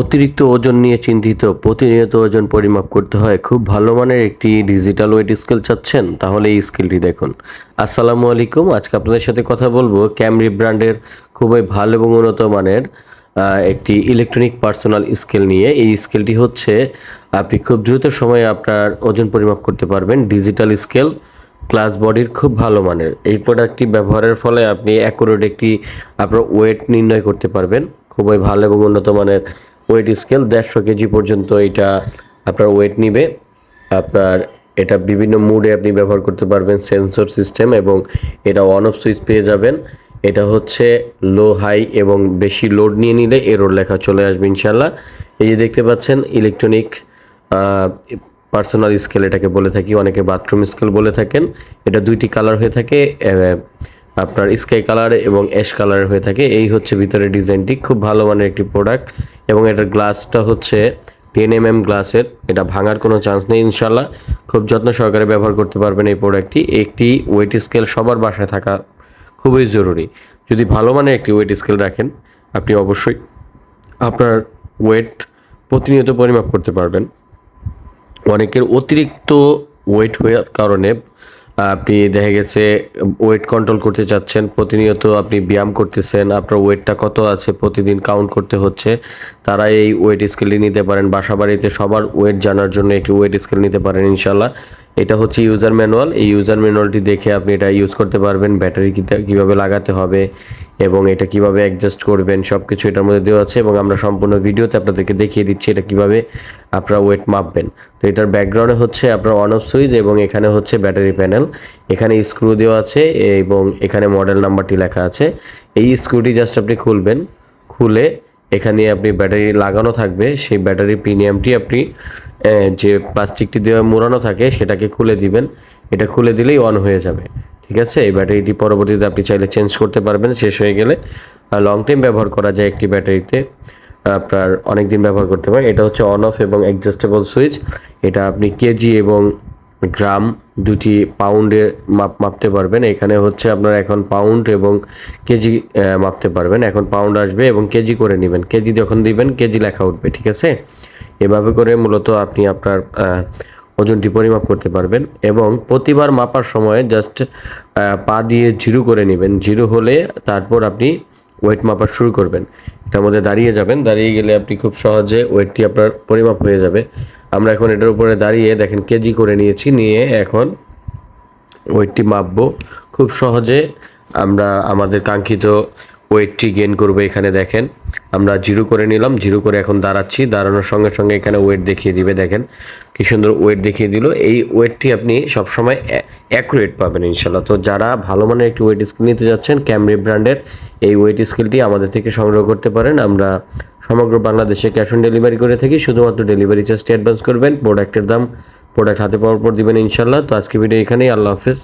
অতিরিক্ত ওজন নিয়ে চিন্তিত, প্রতিনিয়ত ওজন পরিমাপ করতে হয়। খুব ভালো মানের একটি ডিজিটাল ওয়েট স্কেল চাচ্ছেন, তাহলে এই স্কেলটি দেখুন। আসসালামু আলাইকুম, আজকে আপনাদের সাথে কথা বলব ক্যামরি ব্র্যান্ডের খুবই ভালো এবং উন্নত মানের একটি ইলেকট্রনিক পার্সোনাল স্কেল নিয়ে। এই স্কেলটি হচ্ছে, আপনি খুব দ্রুত সময়ে আপনার ওজন পরিমাপ করতে পারবেন ডিজিটাল স্কেল ক্লাস বডির খুব ভালো মানের। এই প্রোডাক্টটি ব্যবহারের ফলে আপনি অ্যাকুরেট একটি, আপনার ওয়েট নির্ণয় করতে পারবেন। খুবই ভালো এবং উন্নত মানের ওয়েট স্কেল দেড়শো কেজি পর্যন্ত এটা আপনার ওয়েট নিবে। আপনার এটা বিভিন্ন মুডে আপনি ব্যবহার করতে পারবেন সেন্সর সিস্টেম এবং এটা অন অফ সুইচ পেয়ে যাবেন। এটা হচ্ছে লো হাই এবং বেশি লোড নিয়ে নিলে এরোর লেখা চলে আসবে ইনশাল্লাহ এই যে দেখতে পাচ্ছেন ইলেকট্রনিক পার্সোনাল স্কেল এটাকে বলে থাকি, অনেকে বাথরুম স্কেল বলে থাকেন। এটা দুইটি কালার হয়ে থাকে আপনার স্কাই কালার এবং অ্যাশ কালার হয়ে থাকে। এই হচ্ছে ভিতরে ডিজাইনটি খুব ভালো মানের একটি প্রোডাক্ট এবং এটার গ্লাসটা হচ্ছে টেন এম এম গ্লাসের। এটা ভাঙার কোনো চান্স নেই ইনশাল্লাহ খুব যত্ন সহকারে ব্যবহার করতে পারবেন এই প্রোডাক্টটি একটি ওয়েট স্কেল সবার বাসায় থাকা খুবই জরুরি। যদি ভালো মানের একটি ওয়েট স্কেল রাখেন, আপনি অবশ্যই আপনার ওয়েট প্রতিনিয়ত পরিমাপ করতে পারবেন। অনেকের অতিরিক্ত ওয়েট হওয়ার কারণে আপনি দেখা গেছে ওয়েট কন্ট্রোল করতে চাচ্ছেন, প্রতিনিয়ত আপনি ব্যায়াম করতেছেন, আপনার ওয়েটটা কত আছে প্রতিদিন কাউন্ট করতে হচ্ছে, তারা এই ওয়েট স্কেলটি নিতে পারেন বাসা বাড়িতে সবার ওয়েট জানার জন্য একটি ওয়েট স্কেল নিতে পারেন ইনশাল্লাহ এটা হচ্ছে ইউজার ম্যানুয়াল এই ইউজার ম্যানুয়ালটি দেখে আপনি এটা ইউজ করতে পারবেন। ব্যাটারি কীভাবে লাগাতে হবে এবং এটা কীভাবে অ্যাডজাস্ট করবেন সব কিছু এটার মধ্যে দেওয়া আছে এবং আমরা সম্পূর্ণ ভিডিওতে আপনাদেরকে দেখিয়ে দিচ্ছি এটা কীভাবে আপনারা ওয়েট মাপবেন। তো এটার ব্যাকগ্রাউন্ডে হচ্ছে আপনার অন অফ সুইচ এবং এখানে হচ্ছে ব্যাটারি প্যানেল এখানে স্ক্রু দেওয়া আছে এবং এখানে মডেল নাম্বারটি লেখা আছে। এই স্ক্রুটি জাস্ট আপনি খুলবেন। খুলে এখানে আপনি ব্যাটারি লাগানো থাকবে। সেই ব্যাটারি প্রিমিয়ামটি আপনি যে প্লাস্টিকটি দিয়ে মোড়ানো থাকে, সেটাকে খুলে দিবেন। এটা খুলে দিলেই অন হয়ে যাবে। ঠিক আছে? এই ব্যাটারিটি পরবর্তীতে আপনি চাইলে চেঞ্জ করতে পারবেন, শেষ হয়ে গেলে। লং টাইম ব্যবহার করা যায় একটি ব্যাটারিতে। আপনার অনেক দিন ব্যবহার করতে পারেন। এটা হচ্ছে অন অফ এবং অ্যাডজাস্টেবল সুইচ এটা আপনি কেজি এবং গ্রাম দুটি পাউন্ডের মাপ, মাপতে পারবেন। এখানে হচ্ছে আপনার এখন পাউন্ড এবং কেজি মাপতে পারবেন। এখন পাউন্ড আসবে এবং কেজি করে নেবেন। কেজি যখন দিবেন, কেজি লেখা উঠবে। ঠিক আছে? এভাবে করে মূলত আপনি আপনার ওজনটি পরিমাপ করতে পারবেন এবং প্রতিবার মাপার সময় জাস্ট পা দিয়ে জিরো করে নেবেন। জিরো হলে তারপর আপনি ওয়েট মাপা শুরু করবেন। এটার মধ্যে দাঁড়িয়ে যাবেন। দাঁড়িয়ে গেলে আপনি খুব সহজে ওয়েটটি আপনার পরিমাপ হয়ে যাবে। আমরা এখন এটার উপরে দাঁড়িয়ে দেখেন কেজি করে নিয়েছি। নিয়ে এখন ওয়েটটি মাপবো। খুব সহজে আমরা আমাদের কাঙ্ক্ষিত ওয়েটটি গেইন করব এখানে দেখেন। আমরা জিরো করে নিলাম জিরো করে এখন দাঁড়াচ্ছি। দাঁড়ানোর সঙ্গে সঙ্গে এখানে ওয়েট দেখিয়ে দিবে, দেখেন। কি সুন্দর ওয়েট দেখিয়ে দিল। এই ওয়েটটি আপনি সবসময় অ্যাকুরেট পাবেন ইনশাল্লাহ তো যারা ভালো মানের একটি ওয়েট স্কেল নিতে যাচ্ছেন ক্যামরি ব্র্যান্ডের এই ওয়েট স্কেলটি আমাদের থেকে সংগ্রহ করতে পারেন। আমরা সমগ্র বাংলাদেশে ক্যাশ অন ডেলিভারি করে থাকি। শুধুমাত্র ডেলিভারি চার্জটি অ্যাডভান্স করবেন। প্রোডাক্টের দাম প্রোডাক্ট হাতে পাওয়ার পর দিবেন ইনশাল্লাহ তো আজকে ভিডিও এখানেই। আল্লাহ হাফেজ।